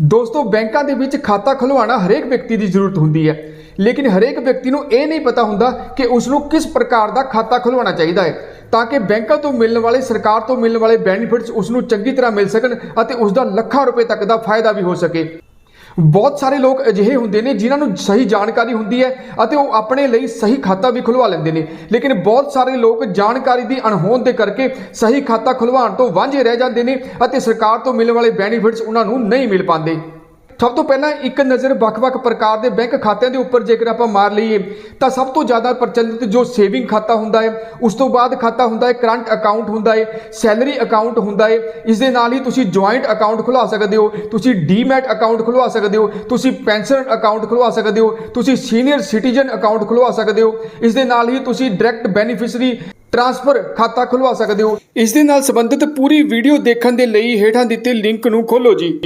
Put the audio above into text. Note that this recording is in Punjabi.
ਦੋਸਤੋ, ਬੈਂਕਾਂ ਦੇ ਵਿੱਚ ਖਾਤਾ ਖੁਲਵਾਉਣਾ ਹਰੇਕ ਵਿਅਕਤੀ ਦੀ ਜ਼ਰੂਰਤ ਹੁੰਦੀ ਹੈ। ਲੇਕਿਨ ਹਰੇਕ ਵਿਅਕਤੀ ਨੂੰ ਇਹ ਨਹੀਂ ਪਤਾ ਹੁੰਦਾ ਕਿ ਉਸ ਨੂੰ ਕਿਸ ਪ੍ਰਕਾਰ ਦਾ ਖਾਤਾ ਖੁਲਵਾਉਣਾ ਚਾਹੀਦਾ ਹੈ, ਤਾਂ ਕਿ ਬੈਂਕਾਂ ਤੋਂ ਮਿਲਣ ਵਾਲੇ, ਸਰਕਾਰ ਤੋਂ ਮਿਲਣ ਵਾਲੇ ਬੈਨੀਫਿਟਸ ਉਸ ਨੂੰ ਚੰਗੀ ਤਰ੍ਹਾਂ ਮਿਲ ਸਕਣ ਅਤੇ ਉਸ ਦਾ ਲੱਖਾਂ ਰੁਪਏ ਤੱਕ ਦਾ ਫਾਇਦਾ ਵੀ ਹੋ ਸਕੇ। ਬਹੁਤ ਸਾਰੇ ਲੋਕ ਅਜਿਹੇ ਹੁੰਦੇ ਨੇ ਜਿਨ੍ਹਾਂ ਨੂੰ ਸਹੀ ਜਾਣਕਾਰੀ ਹੁੰਦੀ ਹੈ ਅਤੇ ਉਹ ਆਪਣੇ ਲਈ ਸਹੀ ਖਾਤਾ ਵੀ ਖੁਲਵਾ ਲੈਂਦੇ ਨੇ। ਲੇਕਿਨ ਬਹੁਤ ਸਾਰੇ ਲੋਕ ਜਾਣਕਾਰੀ ਦੀ ਅਣਹੋਂਦ ਦੇ ਕਰਕੇ ਸਹੀ ਖਾਤਾ ਖੁਲਵਾਉਣ ਤੋਂ ਵਾਂਝੇ ਰਹਿ ਜਾਂਦੇ ਨੇ ਅਤੇ ਸਰਕਾਰ ਤੋਂ ਮਿਲਣ ਵਾਲੇ ਬੈਨੀਫਿਟਸ ਉਹਨਾਂ ਨੂੰ ਨਹੀਂ ਮਿਲ ਪਾਉਂਦੇ। ਸਭ ਤੋਂ ਪਹਿਲਾਂ ਇੱਕ ਨਜ਼ਰ ਵੱਖ-ਵੱਖ ਪ੍ਰਕਾਰ ਦੇ ਬੈਂਕ ਖਾਤਿਆਂ ਦੇ ਉੱਪਰ ਜੇਕਰ ਆਪਾਂ ਮਾਰ ਲਈਏ, ਤਾਂ ਸਭ ਤੋਂ ਜ਼ਿਆਦਾ ਪ੍ਰਚਲਿਤ ਜੋ ਸੇਵਿੰਗ ਖਾਤਾ ਹੁੰਦਾ ਹੈ, ਉਸ ਤੋਂ ਬਾਅਦ ਖਾਤਾ ਹੁੰਦਾ ਹੈ ਕਰੰਟ ਅਕਾਊਂਟ ਹੁੰਦਾ ਹੈ ਸੈਲਰੀ ਅਕਾਊਂਟ ਹੁੰਦਾ ਹੈ, ਇਸ ਦੇ ਨਾਲ ਹੀ ਤੁਸੀਂ ਜੁਆਇੰਟ ਅਕਾਊਂਟ ਖੁਲਵਾ ਸਕਦੇ ਹੋ, ਤੁਸੀਂ ਡੀਮੈਟ ਅਕਾਊਂਟ ਖੁਲਵਾ ਸਕਦੇ ਹੋ, ਤੁਸੀਂ ਪੈਨਸ਼ਨ ਅਕਾਊਂਟ ਖੁਲਵਾ ਸਕਦੇ ਹੋ, ਤੁਸੀਂ ਸੀਨੀਅਰ ਸਿਟੀਜ਼ਨ ਅਕਾਊਂਟ ਖੁਲਵਾ ਸਕਦੇ ਹੋ, ਇਸ ਦੇ ਨਾਲ ਹੀ ਤੁਸੀਂ ਡਾਇਰੈਕਟ ਬੈਨੀਫੀਸ਼ਰੀ ਟ੍ਰਾਂਸਫਰ ਖਾਤਾ ਖੁਲਵਾ ਸਕਦੇ ਹੋ। ਇਸ ਦੇ ਨਾਲ ਸੰਬੰਧਿਤ ਪੂਰੀ ਵੀਡੀਓ ਦੇਖਣ ਦੇ ਲਈ ਹੇਠਾਂ ਦਿੱਤੇ ਲਿੰਕ ਨੂੰ ਖੋਲੋ ਜੀ।